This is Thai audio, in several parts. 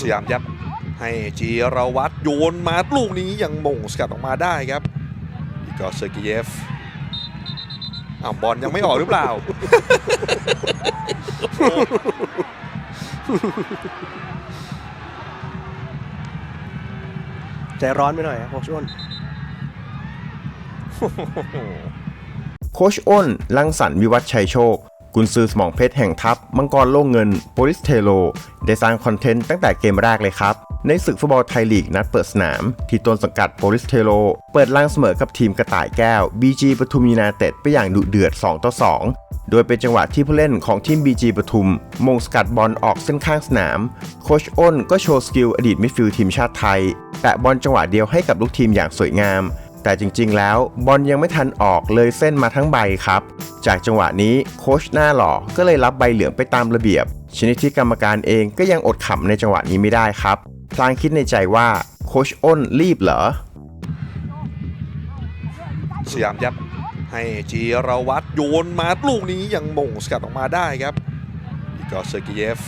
สยามยับให้จีรวัตรโยนมาลูกนี้ยังมงสกัดออกมาได้ครับอีกอร์เซอร์กิเยฟอ้าวบอลยังไม่ออกหรือเปล่า ใจร้อนไปหน่อยครับโค้ชอ้วนโคชอ้นลังสรรค์วิวัฒน์ชัยโชค กุนซือสมองเพชรแห่งทัพ มังกรโล่งเงินโปลิสเทโล ได้สร้างคอนเทนต์ตั้งแต่เกมแรกเลยครับ ในศึกฟุตบอลไทยลีกนัดเปิดสนาม ที่ต้นสังกัดโปลิสเทโล เปิดล่างเสมอกับทีมกระต่ายแก้ว BG ปทุมยูไนเต็ดไปอย่างดุเดือด 2 ต่อ 2 โดยเป็นจังหวะที่ผู้เล่นของทีม BG ปทุม มงสกัดบอลออกเส้นข้างสนาม โคชอ้นก็โชว์สกิลอดีตมิดฟิลด์ทีมชาติไทยแปะบอลจังหวะเดียวให้กับลูกทีมอย่างสวยงาม แต่จริงๆ แล้วบอลยังไม่ทันออกเลยเส้นมาทั้งใบครับ จากจังหวะนี้โค้ชหน้าหล่อก็เลยรับใบเหลืองไปตามระเบียบ ชนิดที่กรรมการเองก็ยังอดขำในจังหวะนี้ไม่ได้ครับ พลางคิดในใจว่าโค้ชอ้นรีบเหรอ สยามยับให้จีรวัตรโยนมาลูกนี้ยังมงสกัดออกมาได้ครับอีกอเซอร์กิเยฟ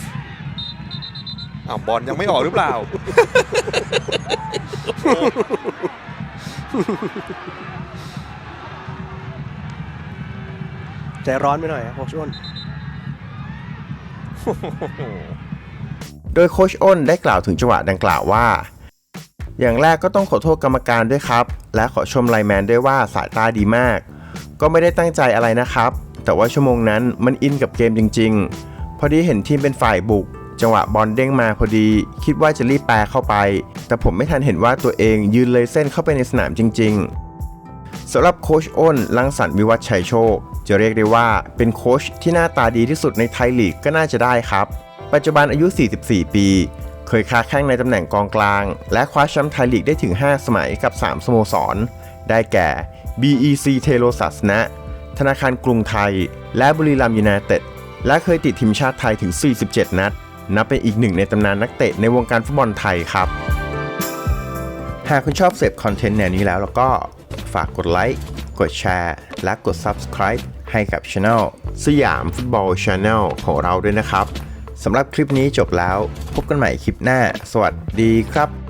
อ้าวบอลยังไม่ออกหรือเปล่า ใจร้อนไปหน่อยครับโค้ชอ้น โดยโคชอ้นได้กล่าวถึงจังหวะดังกล่าวว่า อย่างแรกก็ต้องขอโทษกรรมการด้วยครับ และขอชมไลแมนด้วยว่าสายตาดีมาก ก็ไม่ได้ตั้งใจอะไรนะครับ แต่ว่าชั่วโมงนั้นมันอินกับเกมจริง ๆ พอดีเห็นทีมเป็นฝ่ายบุก จังหวะบอลเด้งมาพอดี คิดว่าจะรีบแปรเข้าไป แต่ผมไม่ทันเห็นว่าตัวเองยืนเลยเส้นเข้าไปในสนามจริง ๆสำหรับโคชอ้นลังสรรวิวัฒชัยโชค จะเรียกได้ว่าเป็นโคชที่หน้าตาดีที่สุดในไทยลีกก็น่าจะได้ครับ ปัจจุบันอายุ 44 ปี เคยค้าแข้งในตำแหน่งกองกลาง และคว้าแชมป์ไทยลีกได้ถึง 5 สมัยกับ 3 สโมสร ได้แก่ BEC เทโลสัสนะ ธนาคารกรุงไทย และบุรีรัมย์ยูไนเต็ดและเคยติดทีมชาติไทยถึง 47 นัด นับเป็นอีกหนึ่งในตำนานนักเตะในวงการฟุตบอลไทยครับ หากคุณชอบเสพคอนเทนต์แนวนี้แล้วแล้วก็ฝากกดไลค์ กดแชร์ และกด Subscribe ให้กับช anel สยามฟุตบอลช n แนลของเราด้วยนะครับสำหรับคลิปนี้จบแล้ว พบกันใหม่คลิปหน้า สวัสดีครับ